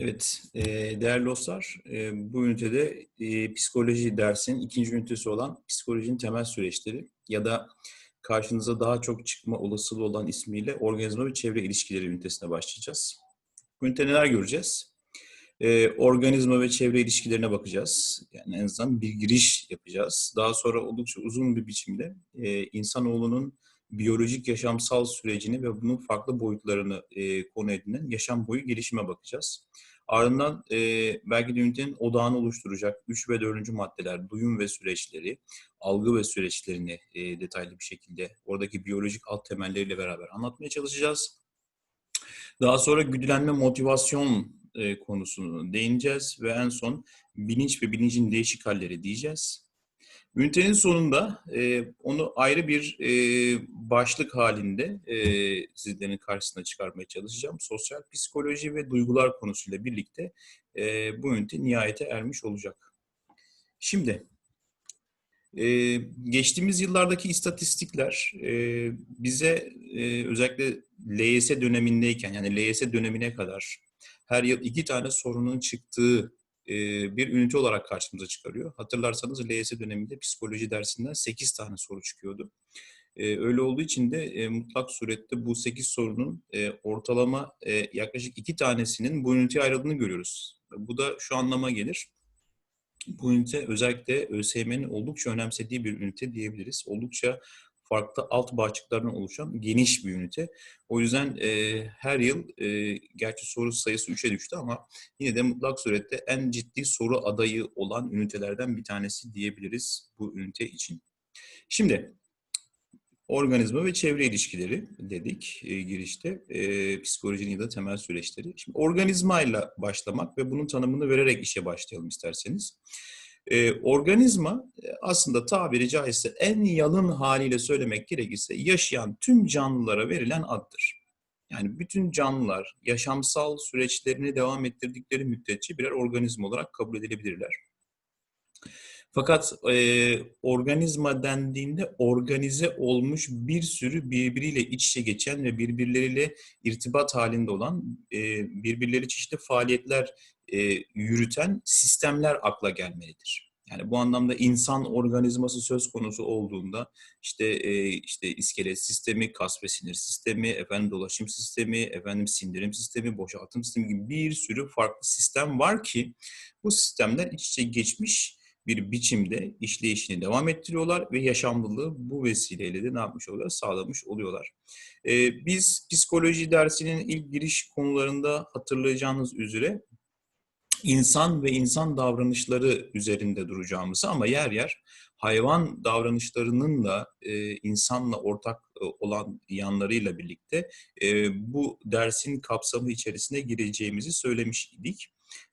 Evet, e, değerli dostlar, e, bu ünitede e, psikoloji dersinin ikinci ünitesi olan psikolojinin temel süreçleri ya da karşınıza daha çok çıkma olasılığı olan ismiyle organizma ve çevre ilişkileri ünitesine başlayacağız. Bu ünite neler göreceğiz? E, organizma ve çevre ilişkilerine bakacağız. Yani en azından bir giriş yapacağız. Daha sonra oldukça uzun bir biçimde e, insanoğlunun biyolojik yaşamsal sürecini ve bunun farklı boyutlarını e, konu edinen yaşam boyu gelişime bakacağız. Ardından e, belki de ünitenin odağını oluşturacak 3 ve 4. maddeler, duyum ve süreçleri, algı ve süreçlerini e, detaylı bir şekilde oradaki biyolojik alt temelleriyle beraber anlatmaya çalışacağız. Daha sonra güdülenme motivasyon e, konusunu değineceğiz ve en son bilinç ve bilincin değişik halleri diyeceğiz. Ünitenin sonunda e, onu ayrı bir e, başlık halinde e, sizlerin karşısına çıkarmaya çalışacağım. Sosyal psikoloji ve duygular konusuyla birlikte e, bu ünite nihayete ermiş olacak. Şimdi e, geçtiğimiz yıllardaki istatistikler e, bize e, özellikle LYS dönemindeyken yani LYS dönemine kadar her yıl iki tane sorunun çıktığı bir ünite olarak karşımıza çıkarıyor. Hatırlarsanız LYS döneminde psikoloji dersinden 8 tane soru çıkıyordu. Öyle olduğu için de mutlak surette bu 8 sorunun ortalama yaklaşık 2 tanesinin bu üniteye ayrıldığını görüyoruz. Bu da şu anlama gelir. Bu ünite özellikle ÖSYM'nin oldukça önemsediği bir ünite diyebiliriz. Oldukça farklı alt başlıklardan oluşan geniş bir ünite. O yüzden e, her yıl, e, gerçi soru sayısı 3'e düştü ama yine de mutlak surette en ciddi soru adayı olan ünitelerden bir tanesi diyebiliriz bu ünite için. Şimdi organizma ve çevre ilişkileri dedik e, girişte. E, psikolojinin ya da temel süreçleri. Şimdi organizmayla başlamak ve bunun tanımını vererek işe başlayalım isterseniz. E, organizma aslında tabiri caizse en yalın haliyle söylemek gerekirse yaşayan tüm canlılara verilen addır. Yani bütün canlılar yaşamsal süreçlerini devam ettirdikleri müddetçe birer organizma olarak kabul edilebilirler. Fakat e, organizma dendiğinde organize olmuş bir sürü birbiriyle iç içe geçen ve birbirleriyle irtibat halinde olan e, birbirleri çeşitli faaliyetler e, yürüten sistemler akla gelmelidir. Yani bu anlamda insan organizması söz konusu olduğunda işte e, işte iskelet sistemi, kas ve sinir sistemi, efendim dolaşım sistemi, efendim sindirim sistemi, boşaltım sistemi gibi bir sürü farklı sistem var ki bu sistemler iç içe geçmiş bir biçimde işleyişini devam ettiriyorlar ve yaşamlılığı bu vesileyle de ne yapmış oluyorlar? Sağlamış oluyorlar. Ee, biz psikoloji dersinin ilk giriş konularında hatırlayacağınız üzere insan ve insan davranışları üzerinde duracağımızı ama yer yer hayvan davranışlarının da e, insanla ortak e, olan yanlarıyla birlikte e, bu dersin kapsamı içerisine gireceğimizi söylemiş idik.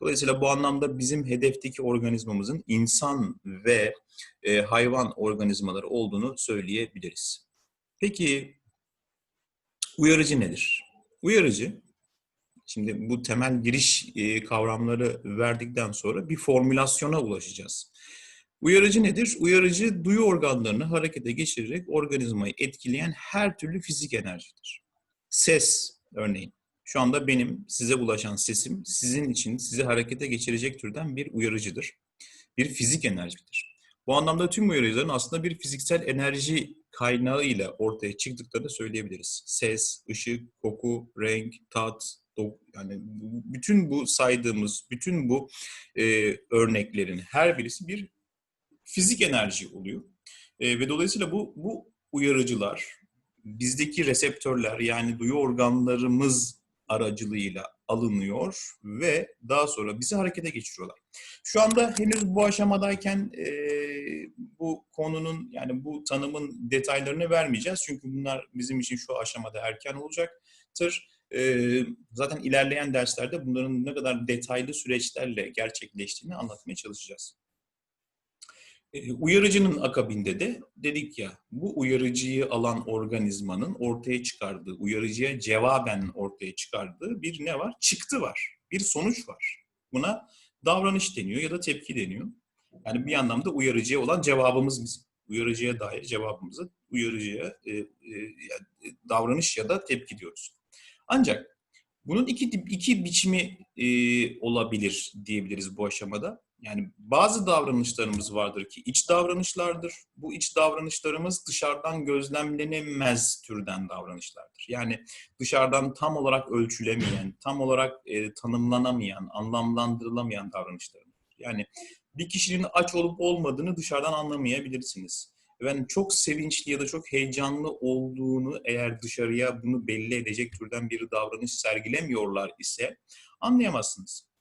Dolayısıyla bu anlamda bizim hedefteki organizmamızın insan ve e, hayvan organizmaları olduğunu söyleyebiliriz. Peki uyarıcı nedir? Uyarıcı, şimdi bu temel giriş e, kavramları verdikten sonra bir formülasyona ulaşacağız. Uyarıcı nedir? Uyarıcı duyu organlarını harekete geçirerek organizmayı etkileyen her türlü fizik enerjidir. Ses örneğin. Şu anda benim size ulaşan sesim sizin için sizi harekete geçirecek türden bir uyarıcıdır. Bir fizik enerjidir. Bu anlamda tüm uyarıcıların aslında bir fiziksel enerji kaynağı ile ortaya çıktıklarını söyleyebiliriz. Ses, ışık, koku, renk, tat, yani bütün bu saydığımız, bütün bu e, örneklerin her birisi bir fizik enerji oluyor. E, ve dolayısıyla bu, bu uyarıcılar, bizdeki reseptörler yani duyu organlarımız aracılığıyla alınıyor ve daha sonra bizi harekete geçiriyorlar. Şu anda henüz bu aşamadayken e, bu konunun yani bu tanımın detaylarını vermeyeceğiz. Çünkü bunlar bizim için şu aşamada erken olacaktır. E, zaten ilerleyen derslerde bunların ne kadar detaylı süreçlerle gerçekleştiğini anlatmaya çalışacağız. E, uyarıcının akabinde de dedik ya bu uyarıcıyı alan organizmanın ortaya çıkardığı, uyarıcıya cevaben ortaya çıkardığı bir ne var? Çıktı var. Bir sonuç var. Buna davranış deniyor ya da tepki deniyor. Yani bir anlamda uyarıcıya olan cevabımız bizim. Uyarıcıya dair cevabımızı uyarıcıya e, e, davranış ya da tepki diyoruz. Ancak Bunun iki iki biçimi e, olabilir diyebiliriz bu aşamada. Yani bazı davranışlarımız vardır ki iç davranışlardır. Bu iç davranışlarımız dışarıdan gözlemlenemez türden davranışlardır. Yani dışarıdan tam olarak ölçülemeyen, tam olarak e, tanımlanamayan, anlamlandırılamayan davranışlarımız. Yani bir kişinin aç olup olmadığını dışarıdan anlamayabilirsiniz. Ben çok sevinçli ya da çok heyecanlı olduğunu eğer dışarıya bunu belli edecek türden bir davranış sergilemiyorlar ise anlayamazsınız.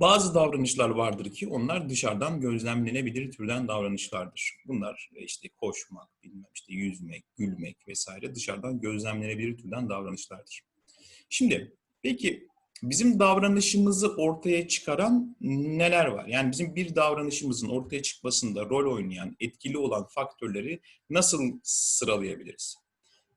Bazı davranışlar vardır ki onlar dışarıdan gözlemlenebilir türden davranışlardır. Bunlar e, işte koşmak, bilmem işte yüzmek, gülmek vesaire dışarıdan gözlemlenebilir türden davranışlardır. Şimdi peki bizim davranışımızı ortaya çıkaran neler var? Yani bizim bir davranışımızın ortaya çıkmasında rol oynayan, etkili olan faktörleri nasıl sıralayabiliriz?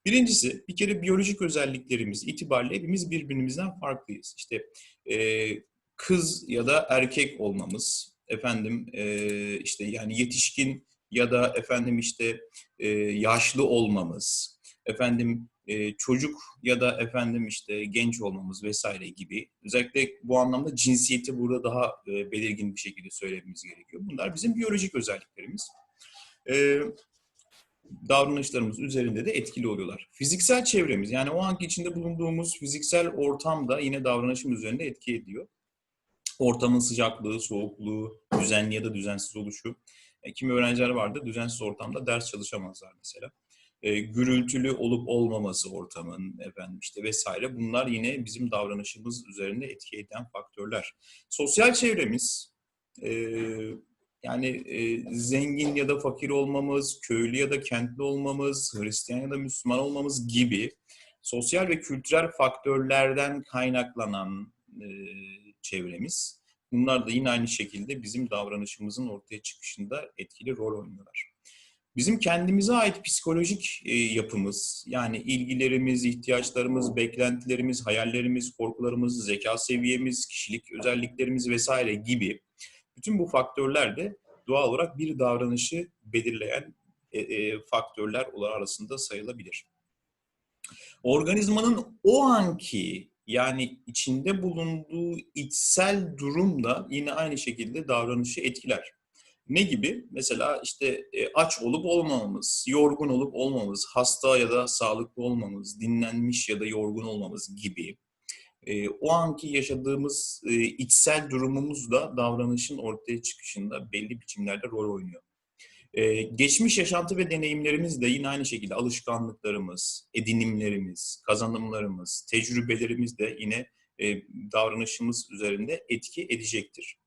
Birincisi bir kere biyolojik özelliklerimiz itibariyle hepimiz birbirimizden farklıyız. İşte e, kız ya da erkek olmamız, efendim e, işte yani yetişkin ya da efendim işte e, yaşlı olmamız, efendim e, çocuk ya da efendim işte genç olmamız vesaire gibi özellikle bu anlamda cinsiyeti burada daha e, belirgin bir şekilde söylememiz gerekiyor. Bunlar bizim biyolojik özelliklerimiz. E, davranışlarımız üzerinde de etkili oluyorlar. Fiziksel çevremiz yani o anki içinde bulunduğumuz fiziksel ortamda yine davranışımız üzerinde etki ediyor. Ortamın sıcaklığı, soğukluğu, düzenli ya da düzensiz oluşu. E, kimi öğrenciler vardı düzensiz ortamda ders çalışamazlar mesela. E, gürültülü olup olmaması ortamın efendim işte vesaire bunlar yine bizim davranışımız üzerinde etki eden faktörler. Sosyal çevremiz e, yani e, zengin ya da fakir olmamız, köylü ya da kentli olmamız, Hristiyan ya da Müslüman olmamız gibi sosyal ve kültürel faktörlerden kaynaklanan e, çevremiz. Bunlar da yine aynı şekilde bizim davranışımızın ortaya çıkışında etkili rol oynuyorlar. Bizim kendimize ait psikolojik e, yapımız, yani ilgilerimiz, ihtiyaçlarımız, beklentilerimiz, hayallerimiz, korkularımız, zeka seviyemiz, kişilik özelliklerimiz vesaire gibi bütün bu faktörler de doğal olarak bir davranışı belirleyen e, e, faktörler olarak arasında sayılabilir. Organizmanın o anki yani içinde bulunduğu içsel durum da yine aynı şekilde davranışı etkiler. Ne gibi? Mesela işte e, aç olup olmamamız, yorgun olup olmamamız, hasta ya da sağlıklı olmamız, dinlenmiş ya da yorgun olmamız gibi. E, o anki yaşadığımız e, içsel durumumuz da davranışın ortaya çıkışında belli biçimlerde rol oynuyor. Ee, geçmiş yaşantı ve deneyimlerimiz de yine aynı şekilde alışkanlıklarımız, edinimlerimiz, kazanımlarımız, tecrübelerimiz de yine e, davranışımız üzerinde etki edecektir.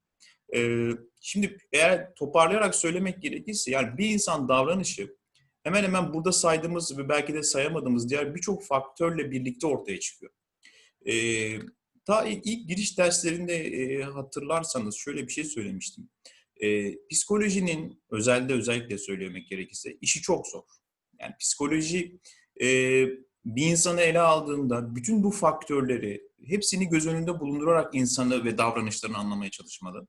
Ee, şimdi eğer toparlayarak söylemek gerekirse yani bir insan davranışı hemen hemen burada saydığımız ve belki de sayamadığımız diğer birçok faktörle birlikte ortaya çıkıyor. Ee, ta ilk giriş derslerinde e, hatırlarsanız şöyle bir şey söylemiştim. E, psikolojinin özelde özellikle söylemek gerekirse işi çok zor. Yani psikoloji e, bir insanı ele aldığında bütün bu faktörleri hepsini göz önünde bulundurarak insanı ve davranışlarını anlamaya çalışmalı.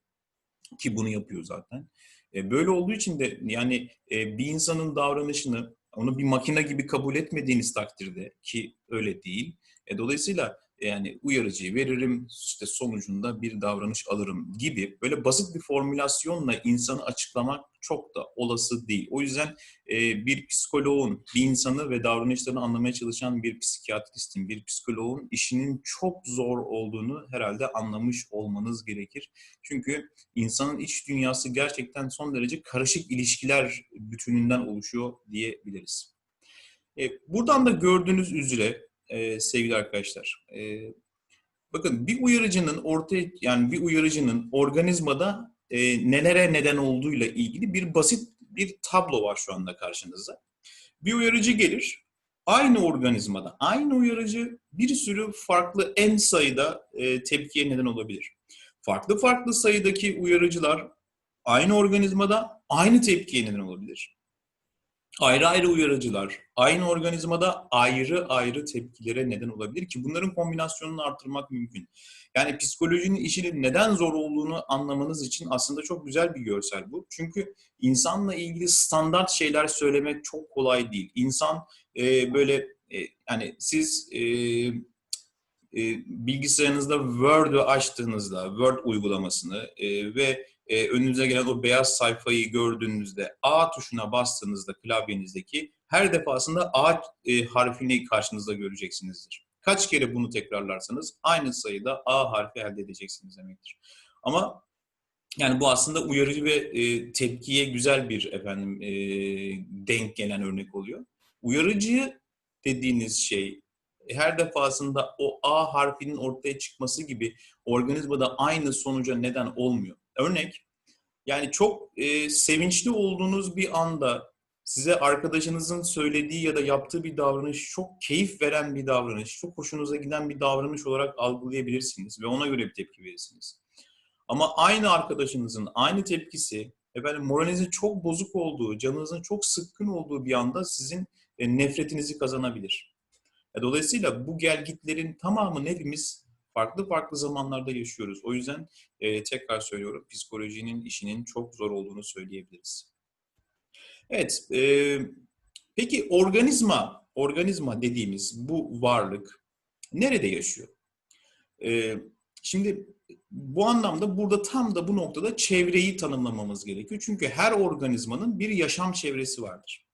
Ki bunu yapıyor zaten. E, böyle olduğu için de yani e, bir insanın davranışını onu bir makine gibi kabul etmediğiniz takdirde ki öyle değil. E, dolayısıyla yani uyarıcıyı veririm, işte sonucunda bir davranış alırım gibi böyle basit bir formülasyonla insanı açıklamak çok da olası değil. O yüzden e, bir psikoloğun bir insanı ve davranışlarını anlamaya çalışan bir psikiyatristin, bir psikoloğun işinin çok zor olduğunu herhalde anlamış olmanız gerekir. Çünkü insanın iç dünyası gerçekten son derece karışık ilişkiler bütününden oluşuyor diyebiliriz. E, buradan da gördüğünüz üzere e, sevgili arkadaşlar. E, bakın bir uyarıcının ortaya yani bir uyarıcının organizmada e, nelere neden olduğuyla ilgili bir basit bir tablo var şu anda karşınızda. Bir uyarıcı gelir. Aynı organizmada, aynı uyarıcı bir sürü farklı en sayıda e, tepkiye neden olabilir. Farklı farklı sayıdaki uyarıcılar aynı organizmada aynı tepkiye neden olabilir ayrı ayrı uyarıcılar aynı organizmada ayrı ayrı tepkilere neden olabilir ki bunların kombinasyonunu artırmak mümkün. Yani psikolojinin işinin neden zor olduğunu anlamanız için aslında çok güzel bir görsel bu. Çünkü insanla ilgili standart şeyler söylemek çok kolay değil. İnsan e, böyle e, yani siz e, e, bilgisayarınızda Word'ü açtığınızda, Word uygulamasını e, ve e, önünüze gelen o beyaz sayfayı gördüğünüzde A tuşuna bastığınızda klavyenizdeki her defasında A e, harfini karşınızda göreceksinizdir. Kaç kere bunu tekrarlarsanız aynı sayıda A harfi elde edeceksiniz demektir. Ama yani bu aslında uyarıcı ve e, tepkiye güzel bir efendim e, denk gelen örnek oluyor. Uyarıcı dediğiniz şey her defasında o A harfinin ortaya çıkması gibi organizmada aynı sonuca neden olmuyor. Örnek, yani çok e, sevinçli olduğunuz bir anda size arkadaşınızın söylediği ya da yaptığı bir davranış çok keyif veren bir davranış, çok hoşunuza giden bir davranış olarak algılayabilirsiniz ve ona göre bir tepki verirsiniz. Ama aynı arkadaşınızın aynı tepkisi efendim moralinizin çok bozuk olduğu, canınızın çok sıkkın olduğu bir anda sizin e, nefretinizi kazanabilir. E, dolayısıyla bu gelgitlerin tamamını hepimiz farklı farklı zamanlarda yaşıyoruz. O yüzden e, tekrar söylüyorum psikolojinin işinin çok zor olduğunu söyleyebiliriz. Evet, e, peki organizma, organizma dediğimiz bu varlık nerede yaşıyor? E, şimdi bu anlamda burada tam da bu noktada çevreyi tanımlamamız gerekiyor. Çünkü her organizmanın bir yaşam çevresi vardır.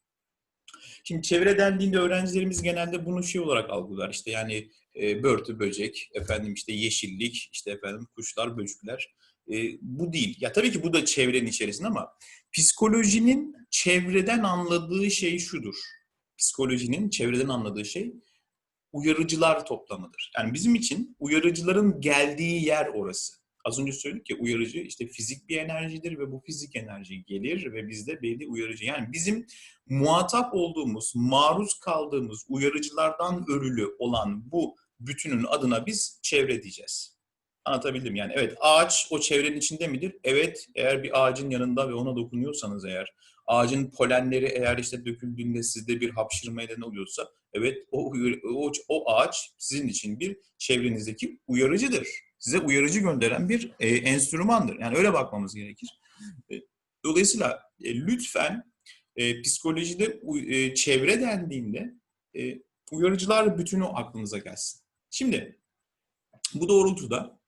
Şimdi çevre dendiğinde öğrencilerimiz genelde bunu şey olarak algılar. İşte yani e, börtü, böcek, efendim işte yeşillik, işte efendim kuşlar, böcekler. E, bu değil. Ya tabii ki bu da çevrenin içerisinde ama psikolojinin çevreden anladığı şey şudur. Psikolojinin çevreden anladığı şey uyarıcılar toplamıdır. Yani bizim için uyarıcıların geldiği yer orası. Az önce söyledik ki uyarıcı işte fizik bir enerjidir ve bu fizik enerji gelir ve bizde belli uyarıcı. Yani bizim muhatap olduğumuz, maruz kaldığımız uyarıcılardan örülü olan bu bütünün adına biz çevre diyeceğiz. Anlatabildim yani. Evet ağaç o çevrenin içinde midir? Evet eğer bir ağacın yanında ve ona dokunuyorsanız eğer ağacın polenleri eğer işte döküldüğünde sizde bir hapşırma neden oluyorsa evet o, o, o ağaç sizin için bir çevrenizdeki uyarıcıdır. Size uyarıcı gönderen bir e, enstrümandır. Yani öyle bakmamız gerekir. E, dolayısıyla e, lütfen e, psikolojide e, çevre dendiğinde e, uyarıcılar bütünü aklınıza gelsin. Şimdi bu doğrultuda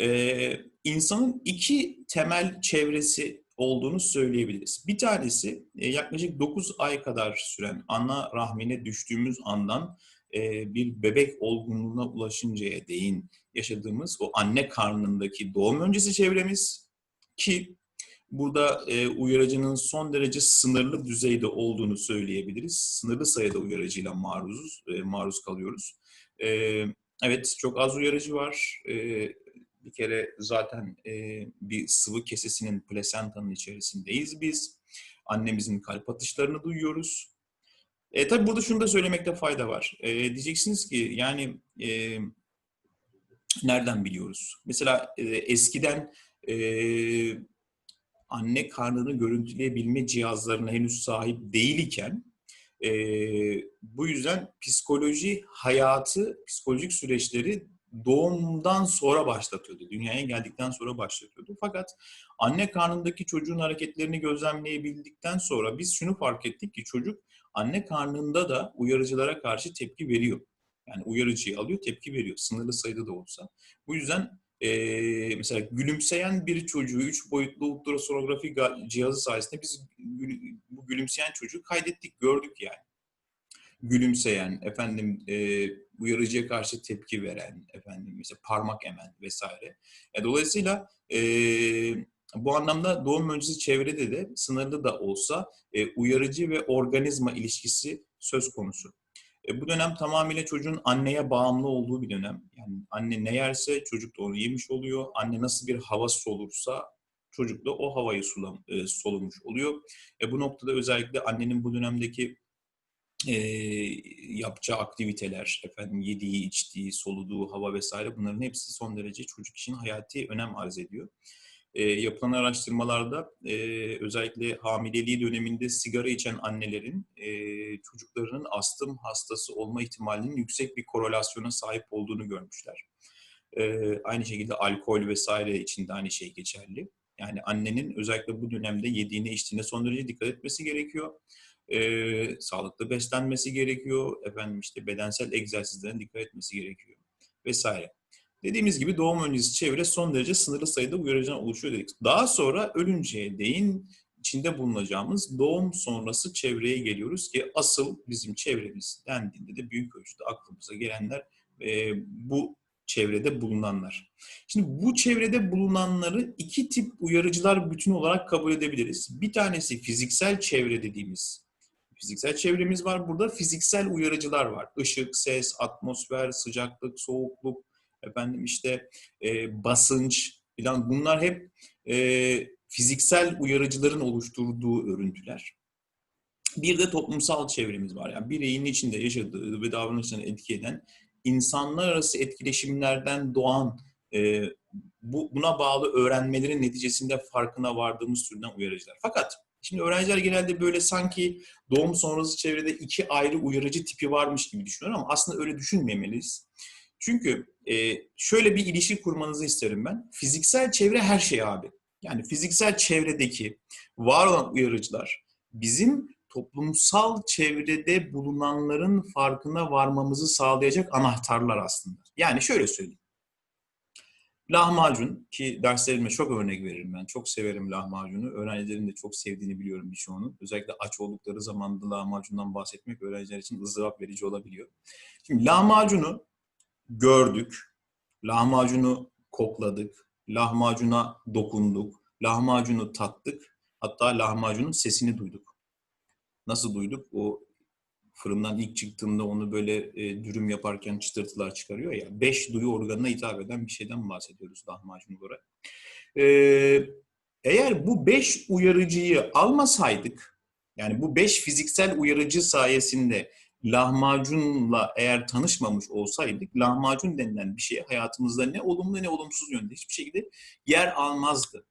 e, insanın iki temel çevresi olduğunu söyleyebiliriz. Bir tanesi e, yaklaşık 9 ay kadar süren ana rahmine düştüğümüz andan e, bir bebek olgunluğuna ulaşıncaya değin yaşadığımız o anne karnındaki doğum öncesi çevremiz ki burada e, uyarıcının son derece sınırlı düzeyde olduğunu söyleyebiliriz. Sınırlı sayıda uyarıcıyla maruzuz, maruz kalıyoruz. Evet, çok az uyarıcı var bir kere zaten e, bir sıvı kesesinin plasentanın içerisindeyiz biz. Annemizin kalp atışlarını duyuyoruz. E, tabii burada şunu da söylemekte fayda var. E, diyeceksiniz ki yani e, nereden biliyoruz? Mesela e, eskiden e, anne karnını görüntüleyebilme cihazlarına henüz sahip değil iken e, bu yüzden psikoloji hayatı, psikolojik süreçleri doğumdan sonra başlatıyordu. Dünyaya geldikten sonra başlatıyordu. Fakat anne karnındaki çocuğun hareketlerini gözlemleyebildikten sonra biz şunu fark ettik ki çocuk anne karnında da uyarıcılara karşı tepki veriyor. Yani uyarıcıyı alıyor, tepki veriyor. Sınırlı sayıda da olsa. Bu yüzden e, mesela gülümseyen bir çocuğu üç boyutlu ultrasonografi cihazı sayesinde biz bu gülümseyen çocuğu kaydettik, gördük yani gülümseyen, efendim e, uyarıcıya karşı tepki veren, efendim mesela parmak emen vesaire. E, dolayısıyla e, bu anlamda doğum öncesi çevrede de sınırlı da olsa e, uyarıcı ve organizma ilişkisi söz konusu. E, bu dönem tamamıyla çocuğun anneye bağımlı olduğu bir dönem. Yani anne ne yerse çocuk da onu yemiş oluyor. Anne nasıl bir hava solursa çocuk da o havayı sulam, e, solumuş oluyor. E, bu noktada özellikle annenin bu dönemdeki e, yapacağı aktiviteler, efendim yediği, içtiği, soluduğu hava vesaire bunların hepsi son derece çocuk için hayati önem arz ediyor. E, yapılan araştırmalarda e, özellikle hamileliği döneminde sigara içen annelerin e, çocuklarının astım hastası olma ihtimalinin yüksek bir korelasyona sahip olduğunu görmüşler. E, aynı şekilde alkol vesaire için de aynı şey geçerli. Yani annenin özellikle bu dönemde yediğine içtiğine son derece dikkat etmesi gerekiyor e, sağlıklı beslenmesi gerekiyor. Efendim işte bedensel egzersizlerine dikkat etmesi gerekiyor. vesaire. Dediğimiz gibi doğum öncesi çevre son derece sınırlı sayıda uyarıcıdan oluşuyor dedik. Daha sonra ölünceye değin içinde bulunacağımız doğum sonrası çevreye geliyoruz ki asıl bizim çevremiz dendiğinde de büyük ölçüde aklımıza gelenler e, bu çevrede bulunanlar. Şimdi bu çevrede bulunanları iki tip uyarıcılar bütün olarak kabul edebiliriz. Bir tanesi fiziksel çevre dediğimiz fiziksel çevremiz var. Burada fiziksel uyarıcılar var. Işık, ses, atmosfer, sıcaklık, soğukluk, efendim işte e, basınç falan bunlar hep e, fiziksel uyarıcıların oluşturduğu örüntüler. Bir de toplumsal çevremiz var. Yani bireyin içinde yaşadığı ve davranışlarını etki eden insanlar arası etkileşimlerden doğan e, bu buna bağlı öğrenmelerin neticesinde farkına vardığımız türden uyarıcılar. Fakat şimdi öğrenciler genelde böyle sanki doğum sonrası çevrede iki ayrı uyarıcı tipi varmış gibi düşünüyor ama aslında öyle düşünmemeliyiz. Çünkü e, şöyle bir ilişki kurmanızı isterim ben. Fiziksel çevre her şey abi. Yani fiziksel çevredeki var olan uyarıcılar bizim toplumsal çevrede bulunanların farkına varmamızı sağlayacak anahtarlar aslında. Yani şöyle söyleyeyim. Lahmacun ki derslerimde çok örnek veririm ben. Çok severim lahmacunu. Öğrencilerin de çok sevdiğini biliyorum birçoğunun. Özellikle aç oldukları zaman da lahmacundan bahsetmek öğrenciler için ızdırap verici olabiliyor. Şimdi lahmacunu gördük, lahmacunu kokladık, lahmacuna dokunduk, lahmacunu tattık, hatta lahmacunun sesini duyduk. Nasıl duyduk? O fırından ilk çıktığında onu böyle e, dürüm yaparken çıtırtılar çıkarıyor ya. Beş duyu organına hitap eden bir şeyden bahsediyoruz lahmacun olarak. E, eğer bu beş uyarıcıyı almasaydık, yani bu beş fiziksel uyarıcı sayesinde lahmacunla eğer tanışmamış olsaydık, lahmacun denilen bir şey hayatımızda ne olumlu ne olumsuz yönde hiçbir şekilde yer almazdı.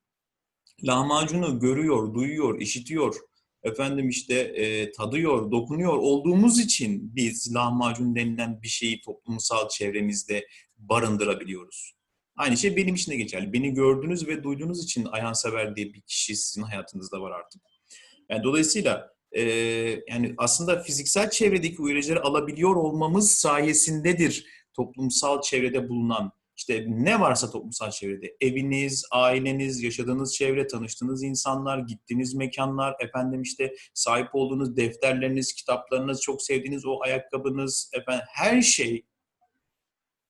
Lahmacunu görüyor, duyuyor, işitiyor, efendim işte e, tadıyor, dokunuyor olduğumuz için biz lahmacun denilen bir şeyi toplumsal çevremizde barındırabiliyoruz. Aynı şey benim için de geçerli. Beni gördüğünüz ve duyduğunuz için Ayhan Sever diye bir kişi sizin hayatınızda var artık. Yani dolayısıyla e, yani aslında fiziksel çevredeki uyarıcıları alabiliyor olmamız sayesindedir toplumsal çevrede bulunan. İşte ne varsa toplumsal çevrede, eviniz, aileniz, yaşadığınız çevre, tanıştığınız insanlar, gittiğiniz mekanlar, efendim işte sahip olduğunuz defterleriniz, kitaplarınız, çok sevdiğiniz o ayakkabınız, efendim her şey.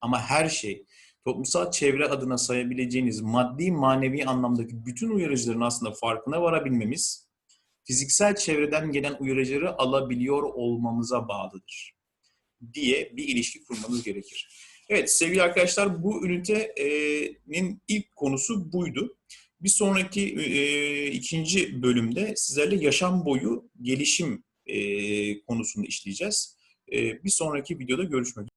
Ama her şey toplumsal çevre adına sayabileceğiniz maddi manevi anlamdaki bütün uyarıcıların aslında farkına varabilmemiz fiziksel çevreden gelen uyarıcıları alabiliyor olmamıza bağlıdır diye bir ilişki kurmanız gerekir. Evet sevgili arkadaşlar bu ünitenin ilk konusu buydu. Bir sonraki e, ikinci bölümde sizlerle yaşam boyu gelişim e, konusunu işleyeceğiz. E, bir sonraki videoda görüşmek üzere.